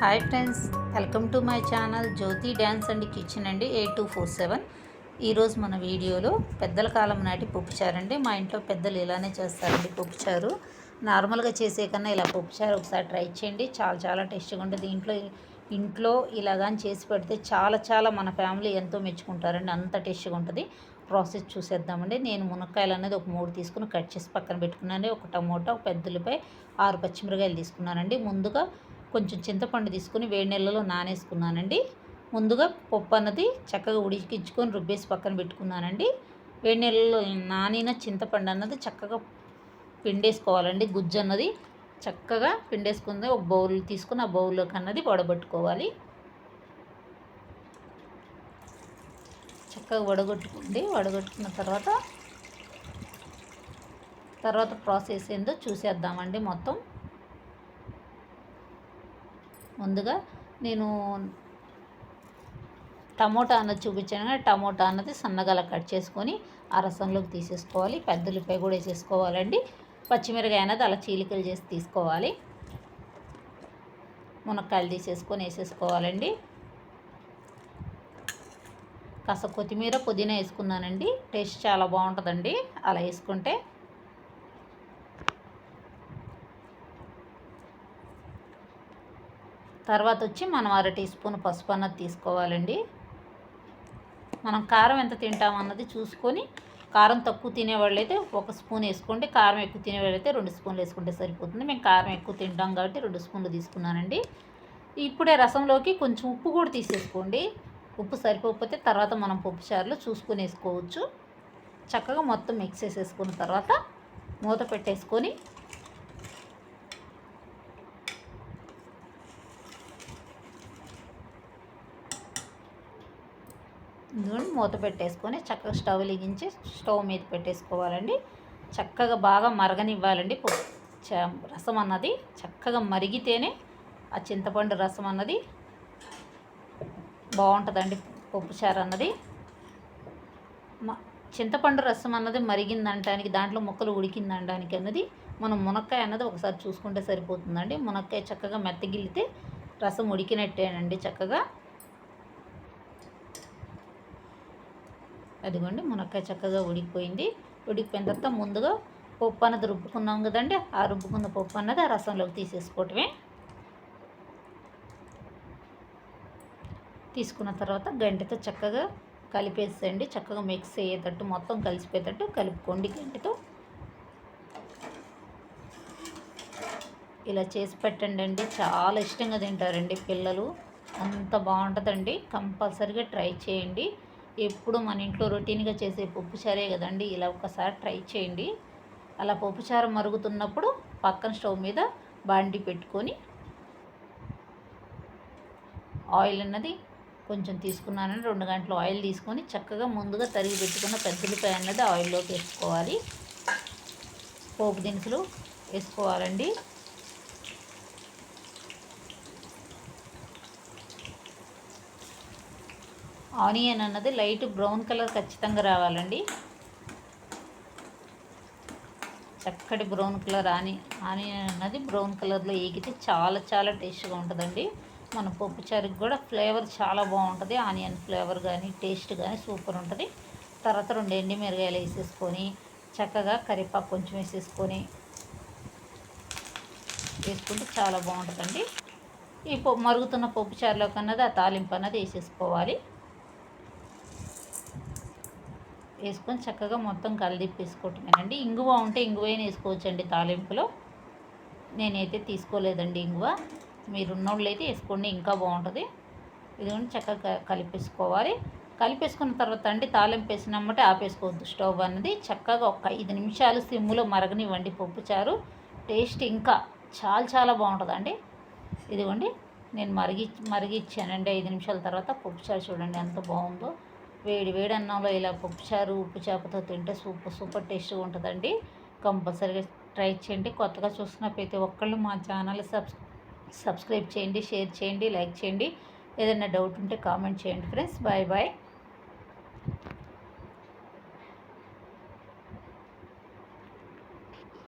Hi friends welcome to my channel Jyothi dance and kitchen అండి eight two four seven. ఈరోజు మన వీడియోలో పెద్దల కాలం నాటి పప్పుచారు అండి మా ఇంట్లో పెద్దలు ఇలానే చేస్తారండి పప్పుచారు నార్మల్గా చేసే కన్నా ఇలా పప్పుచారు ఒకసారి ట్రై చేయండి. చాలా చాలా టేస్ట్గా ఉంటుంది. ఇంట్లో ఇంట్లో ఇలాగాని చేసి పెడితే చాలా చాలా మన ఫ్యామిలీ ఎంతో మెచ్చుకుంటారండి. అంత టేస్ట్గా ఉంటుంది. ప్రాసెస్ చూసేద్దామండి. నేను మునక్కాయలు అనేది ఒక మూడు తీసుకుని కట్ చేసి పక్కన పెట్టుకున్నాను. ఒక టమోటా ఒక పెద్దలపై ఆరు పచ్చిమిరకాయలు తీసుకున్నానండి. ముందుగా కొంచెం చింతపండు తీసుకుని వేడి నీళ్ళలో నానేసుకున్నానండి. ముందుగా పప్పు అన్నది చక్కగా ఉడికించుకొని రుబ్బేసి పక్కన పెట్టుకున్నానండి. వేడి నీళ్ళలో నానిన చింతపండు అన్నది చక్కగా పిండేసుకోవాలండి. గుజ్జు అన్నది చక్కగా పిండేసుకుంది. ఒక బౌల్ తీసుకుని ఆ బౌల్లోకి అన్నది వడబట్టుకోవాలి. చక్కగా వడగొట్టుకోండి వడగొట్టుకున్న తర్వాత తర్వాత ప్రాసెస్ ఏందో చూసేద్దామండి మొత్తం. ముందుగా నేను టమోటా అన్నది చూపించాను కానీ టమోటా అన్నది సన్నగా కట్ చేసుకొని ఆ రసంలోకి తీసేసుకోవాలి. పెద్ద ఉల్లిపాయ కూడా వేసేసుకోవాలండి. పచ్చిమిరకాయ అనేది అలా చీలికలు చేసి తీసుకోవాలి. మునక్కాయలు తీసేసుకొని వేసేసుకోవాలండి. కాస్త కొత్తిమీర పుదీనా వేసుకున్నానండి. టేస్ట్ చాలా బాగుంటుందండి. అలా వేసుకుంటే తర్వాత వచ్చి మనం అర టీ స్పూన్ పసుపు అన్నది తీసుకోవాలండి. మనం కారం ఎంత తింటామన్నది చూసుకొని కారం తక్కువ తినేవాళ్ళు అయితే ఒక స్పూన్ వేసుకోండి. కారం ఎక్కువ తినేవాళ్ళు అయితే రెండు స్పూన్లు వేసుకుంటే సరిపోతుంది. మేము కారం ఎక్కువ తింటాం కాబట్టి రెండు స్పూన్లు తీసుకున్నానండి. ఇప్పుడే రసంలోకి కొంచెం ఉప్పు కూడా తీసేసుకోండి. ఉప్పు సరిపోకపోతే తర్వాత మనం పప్పు చారులు చూసుకొని వేసుకోవచ్చు. చక్కగా మొత్తం మిక్స్ చేసేసుకున్న తర్వాత మూత పెట్టేసుకొని మూత పెట్టేసుకొని చక్కగా స్టవ్ లిగించి స్టవ్ మీద పెట్టేసుకోవాలండి. చక్కగా బాగా మరగనివ్వాలండి. రసం అన్నది చక్కగా మరిగితేనే ఆ చింతపండు రసం అన్నది బాగుంటుందండి. పప్పుచారు అన్నది. చింతపండు రసం అన్నది మరిగిందంటానికి దాంట్లో ముక్కలు ఉడికిందనడానికి అన్నది మనం మునక్కాయ అన్నది ఒకసారి చూసుకుంటే సరిపోతుందండి. మునక్కాయ చక్కగా మెత్తగిల్లితే రసం ఉడికినట్టేనండి చక్కగా. అదిగోండి మునక్కాయ చక్కగా ఉడికిపోయింది. ఉడికిపోయిన తర్వాత ముందుగా పప్పు అన్నది రుబ్బుకున్నాం కదండి ఆ రుబ్బుకున్న పప్పు అన్నది ఆ రసంలోకి తీసేసుకోవటమే. తీసుకున్న తర్వాత గంటతో చక్కగా కలిపేసేయండి చక్కగా మిక్స్ అయ్యేటట్టు మొత్తం కలిసిపోయేటట్టు కలుపుకోండి గంటతో. ఇలా చేసి పెట్టండి అండి చాలా ఇష్టంగా తింటారండి పిల్లలు అంత బాగుంటుందండి కంపల్సరీగా ట్రై చేయండి. ఎప్పుడు మన ఇంట్లో రొటీన్గా చేసే పప్పుచారే కదండి ఇలా ఒకసారి ట్రై చేయండి. అలా పప్పుచారం మరుగుతున్నప్పుడు పక్కన స్టవ్ మీద బాండి పెట్టుకొని ఆయిల్ అన్నది కొంచెం తీసుకున్నానని రెండు గంటలు ఆయిల్ తీసుకొని చక్కగా ముందుగా తరిగి పెట్టుకున్న పెద్దలిపాయ అన్నది ఆయిల్లోకి వేసుకోవాలి. పోపు దినుసులు వేసుకోవాలండి. ఆనియన్ అన్నది లైట్ బ్రౌన్ కలర్ ఖచ్చితంగా రావాలండి. చక్కటి బ్రౌన్ కలర్ ఆని ఆనియన్ అన్నది బ్రౌన్ కలర్లో ఏగితే చాలా చాలా టేస్ట్గా ఉంటుందండి. మన పప్పుచారుకి కూడా ఫ్లేవర్ చాలా బాగుంటుంది. ఆనియన్ ఫ్లేవర్ కానీ టేస్ట్ కానీ సూపర్ ఉంటుంది. తర్వాత రెండు ఎండి మిరగాయలు వేసేసుకొని చక్కగా కరివేపాకు కొంచెం వేసేసుకొని వేసుకుంటే చాలా బాగుంటుందండి. ఈ మరుగుతున్న పప్పు చారులోకి అన్నది ఆ తాలింపు అన్నది వేసేసుకోవాలి. వేసుకొని చక్కగా మొత్తం కలిదిప్పేసుకోవటమేనండి ఇంగువ ఉంటే ఇంగువైనా వేసుకోవచ్చండి తాలింపులో. నేనైతే తీసుకోలేదండి ఇంగువ. మీరున్నోళ్ళు అయితే వేసుకోండి ఇంకా బాగుంటుంది. ఇదిగోండి చక్కగా కలిపేసుకోవాలి. కలిపేసుకున్న తర్వాత అండి తాలింపు వేసినమ్మటే ఆపేసుకోవద్దు స్టవ్ అన్నది. చక్కగా ఒక ఐదు నిమిషాలు సిమ్ములో మరగనివ్వండి పప్పుచారు టేస్ట్ ఇంకా చాలా చాలా బాగుంటుందండి. ఇదిగోండి నేను మరిగి మరిగిచ్చానండి. ఐదు నిమిషాల తర్వాత పప్పుచారు చూడండి ఎంత బాగుందో. వేడి వేడి అన్నంలో ఇలా పప్పుచారు ఉప్పు చేపతో తింటే సూపర్ సూపర్ టేస్ట్గా ఉంటుందండి. కంపల్సరీగా ట్రై చేయండి. కొత్తగా చూస్తున్న ప్రతి ఒక్కళ్ళు మా ఛానల్ సబ్స్ సబ్స్క్రైబ్ చేయండి షేర్ చేయండి లైక్ చేయండి. ఏదైనా డౌట్ ఉంటే కామెంట్ చేయండి ఫ్రెండ్స్. Bye bye.